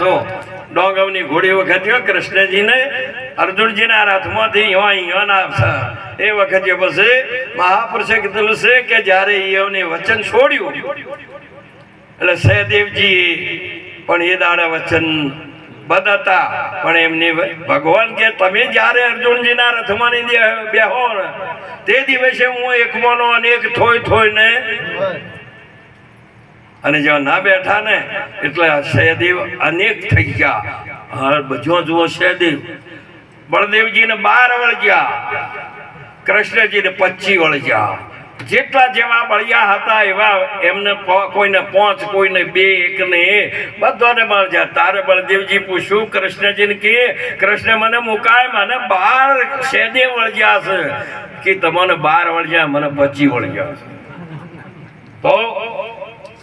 છો ડોંગવની ઘોડી વખત કૃષ્ણજીને અર્જુનજીના રથમાંથી ઈવાના એ વખતે પછી મહાપુરુષે કીધેલું છે કે જ્યારે ઈવને વચન છોડ્યું, એટલે સહદેવજી પણ એ દાડે વચન બદ હતા પણ એમની ભગવાન કે તમે જ્યારે અર્જુનજીના રથમાં બેહો તે દિવસે હું એકમાંનો અને થોય થોય ને અને જો ના બેઠા ને, એટલે સહદેવ અનેક થઈ ગયા. હા બધો જુઓ સહદેવ. બળદેવજીને બાર વળગ્યા. કૃષ્ણજીને પચી વળગ્યા. જેટલા જેવા બળિયા હતા એવા એમને કોઈને પાંચ, કોઈને બે, એકને બધાને મળ્યા તારે બળદેવજી પૂછ્યું, કૃષ્ણજીને કે, કૃષ્ણ મને મુકાય, મને બાર સહદેવ વળગ્યા છે. કે તમને બાર વળગ્યા, મને પચી વળગ્યા છે. તો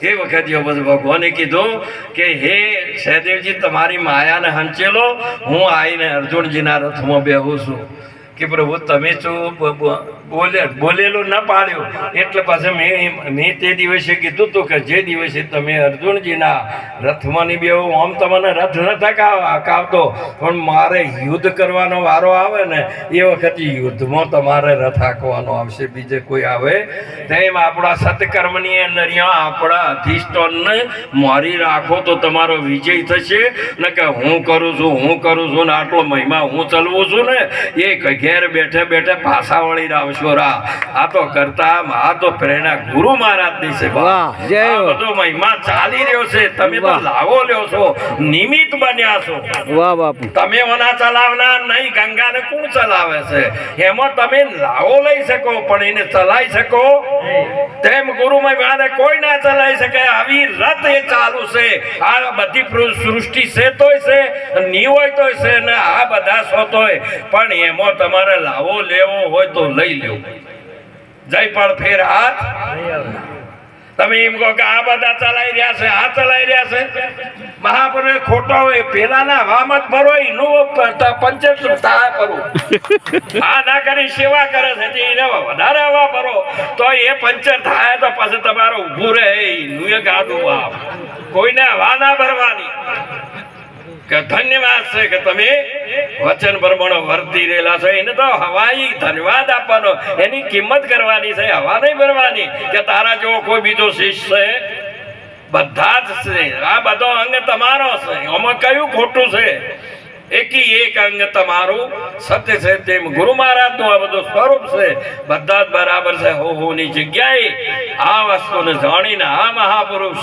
એ વખતે ભગવાને કીધું કે, હે સહદેવજી, તમારી માયાને હંચેલો. હું આવીને અર્જુનજીના રથમાં બેહું છું. કે પ્રભુ, તમે શું બોલે, બોલેલું ન પાડ્યો. એટલે પાછા મેં મેં તે દિવસે કીધું હતું કે જે દિવસે તમે અર્જુનજીના રથમાં બે આમ તમને રથ ન કાવતો. પણ મારે યુદ્ધ કરવાનો વારો આવે ને, એ વખતે યુદ્ધમાં તમારે રથ હાંકવાનો આવશે. બીજે કોઈ આવે તેમ આપણા સત્કર્મની અંદર આપણા અધિષ્ઠાનને મારી રાખો તો તમારો વિજય થશે. ને કે હું કરું છું, હું કરું છું ને આટલો મહિમા હું ચલવું છું ને એ ઘેર બેઠે બેઠે પાછા વળી આવશો રા આ તો કરતા આ તો પ્રેરણા ગુરુ મહારાજની છે જય બધો મહિમા ચાલી રહ્યો છે. તમે તો લાવો લ્યો છો નિમિત બન્યા છો. વાહ બાપુ. તમે ઓના ચલાવનાર નહીં ગંગાને કોણ ચલાવે છે. એમાં તમે લાવો લઈ શકો પણ એને ચલાવી શકો તેમ ગુરુ મહિમાને કોઈ ના ચલાવી શકે. આવી રથ એ ચાલુ છે. આ બધી સૃષ્ટિ છે તોય છે ની હોય તોય છે ને આ બધા સોતોય પણ એમાં તમારે લાવો લેવો હોય તો લઈ લેવો જય પણ ફેર હાથ. તમે એમ કહો કે આ બધા ચલાઈ રહ્યા છે, આ ચલાઈ રહ્યા છે. મહાપુરુષ ખોટો હોય, પેલાના હવામાં જ ભરો. કરી, સેવા કરે છે વધારે હવા ભરો. તો એ પંચર થાય તો પછી તમારો ઊભું રહે નું એ ગાડું આપ. કોઈને હવા ના ભરવાની. કે ધન્યવાદ છે કે તમે વચન પ્રમાણે વર્તી રહેલા છો. એને તો હવાઈ ધન્યવાદ આપવાનો. એની કિંમત કરવાની છે, હવા નહીં ભરવાની. કે તારા જેવો કોઈ બીજો શિષ્ય છે? બધા જ છે. આ બધો અંગ તમારો છે. આમાં કયું ખોટું છે? એકી એક અંગ તમારું. સત્ય છે તેમ ગુરુ મહારાજનું આ બધું સ્વરૂપ છે. બધા જ બરાબર છે. હો, હોની જગ્યાએ આ વસ્તુને જાણીને આ મહાપુરુષ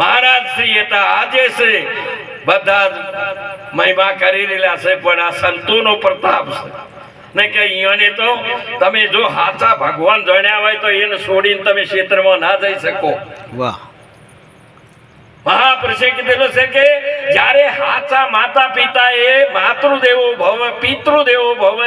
મહારાજ શ્રી હતા આજે છે. બધા મહિમા કરી રહેલા છે પણ આ સંતોનો પ્રતાપ છે. ને કે અહીંયાને તો તમે જો હાચા ભગવાન જાણ્યા હોય તો એને છોડીને તમે ક્ષેત્રમાં ના જઈ શકો. વાહ. મહાપુરુષે કીધેલું છે કે જ્યારે હાચા માતા પિતા એ માતૃદેવો ભવ, પિતૃદેવો ભવ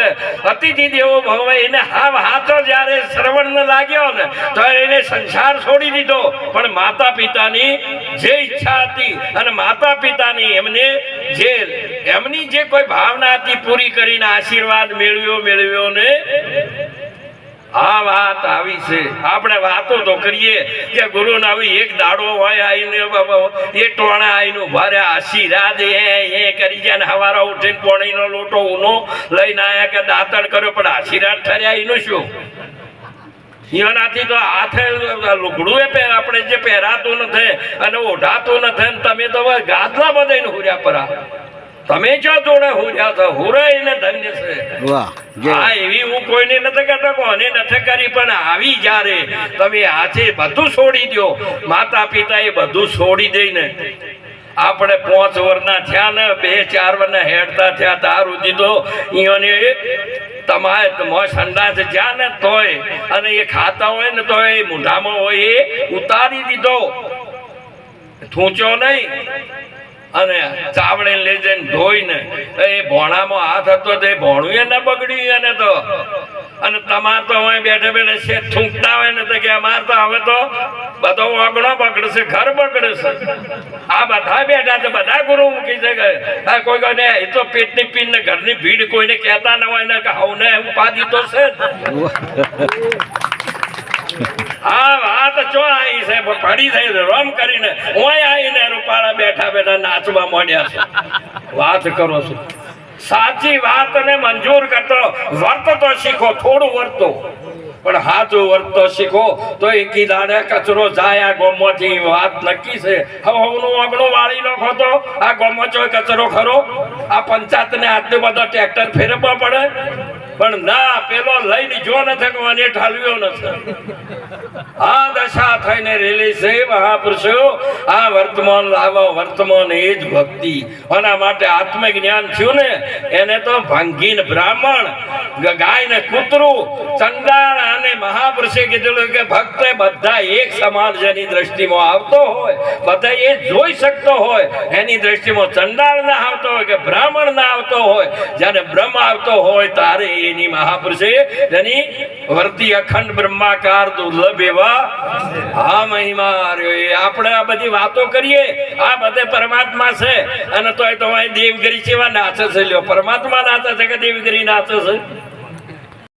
અતિથિ દેવો ભવ, એને હાવ હાચો જ્યારે શ્રવણ લાગ્યો ને તો એને સંસાર છોડી દીધો. પણ માતા પિતાની જે ઈચ્છા હતી અને માતા પિતાની એમને જે, એમની જે કોઈ ભાવના હતી, પૂરી કરીને આશીર્વાદ મેળવ્યો મેળવ્યો ને આ વાત આવી છે. આપણે વાતો તો કરીએ કે ગુરુ આવી એક દાડો હોય આઈને એ ટોણા આઈનું ભારે આશીર્વાદ એ કરી ગયા ને હવારા ઉઠીને પોણીનો લોટો ઉનો લઈને આયા કે દાંતણ કર્યો, પણ આશીર્વાદ ઠર્યા એનું શું? એનાથી તો હાથે લુગડું એ આપણે જે પહેરાતું નથી અને ઓઢાતું નથી તમે તો ગાદલા બધાને હુર્યા પરા. તમે જો જોડે હુર્યા તો હુરે એને ધન્ય છે. વાહ હા એવી હું કોઈને નથી કહેતો કોને નથી કરી પણ આવી જ્યારે તમે હાથે બધું છોડી દો માતા પિતા એ બધું છોડી દઈને આપણે પાંચ વર્ષના થયા ને બે ચાર વર્ષના હેડતા થયા દારૂ દીધો અહીંયાને તમારે મોં સંડાસ જ્યાં ને તોય અને એ ખાતા હોય ને તો એ મૂઢામાં હોય એ ઉતારી દીધો. થૂંચો નહીં. અને ચાવડે લઈ જઈને ધોઈને એ ભોણામાં હાથ હતો તે ભોણું એ ન બગડ્યું એને તો અને તમાર તો હવે બેઠે બેઠે છે, થૂંકતા હોય ને તો કે અમાર તો હવે તો બધો ઓગણો બગડશે, ઘર બગડશે આ બધા બેઠા છે, બધા ગુરુ મૂકી છે કે, આ કોઈ કોઈને એ તો પેટની પીન ને ઘરની ભીડ કોઈને કહેતા ન હોય ને કે હવને ઉપાધિ તો છે. આ વાત ચો આવી છે? પડી થઈ છે. રમ કરીને હું આવીને રૂપાળા બેઠા બેઠા નાચવા માંડ્યા છે. વાત કરો છો. સાચી વાતને મંજૂર કરતો વર્ત તો શીખો, થોડું વર્તો. પણ હાચું વર્તો શીખો, તો એકી દાડે કચરો જાય, આ ગોમોથી વાત નક્કી છે. હવે હવનું અગણું વાળી નાખો તો, આ ગોમો કચરો ખરો? આ પંચાયતને આટલું બધા ટ્રેક્ટર ફેરવવા પડે? પણ ના, પેલો લઈને જો નથી કે મને ઠાલવ્યો નથી આ દશા થઈને રેલી છે, મહાપુરુષો. આ વર્તમાન લાવો વર્તમાન એ જ ભક્તિ. આના માટે આત્મજ્ઞાન થયું ને, એને તો ભાંગીન બ્રાહ્મણ ગાય ને કૂતરું, ચંડાળ અને મહાપુરુષે કીધેલું કે ભક્ત બધા એક સમાન જેની દ્રષ્ટિમાં આવતો હોય, બધા એ જોઈ શકતો હોય, એની દ્રષ્ટિમાં ચંડાળ ના આવતો હોય કે બ્રાહ્મણ ના આવતો હોય. જ્યારે બ્રહ્મ આવતો હોય, ત્યારે એની મહાપુરુષે તેની વર્તી અખંડ બ્રહ્માકાર, દુર્લભ એવા હા મહિમા એ આપણે આ બધી વાતો કરીએ, આ બધે પરમાત્મા છે. અને તોય તો દેવગરી કેવા નાચે છે. લ્યો, પરમાત્મા નાચે છે કે દેવગરી નાચે છે?